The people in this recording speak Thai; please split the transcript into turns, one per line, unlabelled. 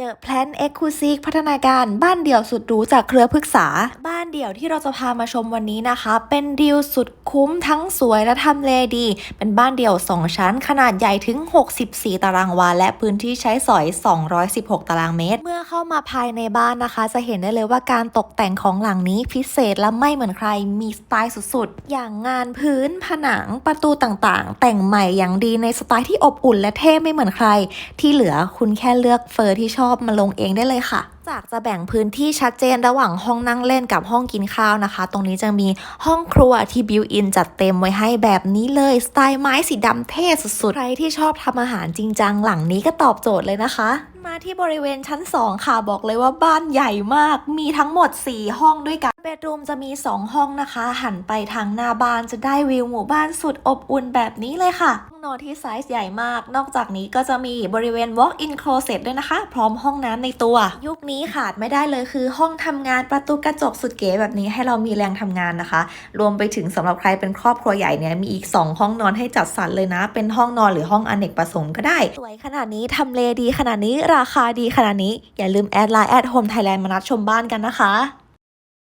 The Plan Exclusive พัฒนาการบ้านเดี่ยวสุดหรูจากเครือพฤกษา บ้านเดี่ยวที่เราจะพามาชมวันนี้นะคะ เป็นดีลสุดคุ้มทั้งสวยและทำเลดี เป็นบ้านเดี่ยว 2 ชั้น ขนาดใหญ่ถึง 64 ตารางวา และพื้นที่ใช้สอย 216 ตารางเมตร เมื่อเข้ามาภายในบ้านนะคะ จะเห็นได้เลยว่าการตกแต่งของหลังนี้พิเศษและไม่เหมือนใครมีสไตล์สุดๆ อย่างงานพื้นผนังประตูต่างๆ แต่งใหม่อย่างดีในสไตล์ที่อบอุ่น และเท่ไม่เหมือนใคร ที่เหลือคุณแค่เลือกเฟอร์ที่ชอบอบมาลงเองได้เลยค่ะจากจะแบ่งพื้นที่ชัดเจนระหว่างห้องนั่งเล่นกับห้องกินข้าวนะคะ ตรงนี้จะมีห้องครัวที่บิวอินจัดเต็มไว้ให้แบบนี้เลยสไตล์ไม้สีดำเท่สุดๆ ใครที่ชอบทำอาหารจริงจังหลังนี้ก็ตอบโจทย์เลยนะคะ มาที่บริเวณชั้น 2 ค่ะบอกเลยว่าบ้านใหญ่มาก มีทั้งหมด 4 ห้องด้วยกันเบดรูมจะมี 2 ห้องนะคะ หันไปทางหน้าบ้านจะได้วิวหมู่บ้านสุดอบอุ่นแบบนี้เลยค่ะห้องนอนที่ไซส์ใหญ่มาก นอกจากนี้ก็จะมีบริเวณ walk-in closet ด้วยนะคะ พร้อมห้องน้ำในตัว ยุคนี้ี้ขาดไม่ได้เลยคือห้องทำงานประตูกระจกสุดเก๋แบบนี้ให้เรามีแรงทำงานนะคะ รวมไปถึงสำหรับใครเป็นครอบครัวใหญ่เนี่ยมีอีก 2 ห้องนอนให้จัดสรรเลยนะ เป็นห้องนอนหรือห้องอเนกประสงค์ก็ได้ สวยขนาดนี้ทำเลดีขนาดนี้ราคาดีขนาดนี้ อย่าลืมแอดไลน์แอดโฮมไทยแลนด์มานัดชมบ้านกันนะคะ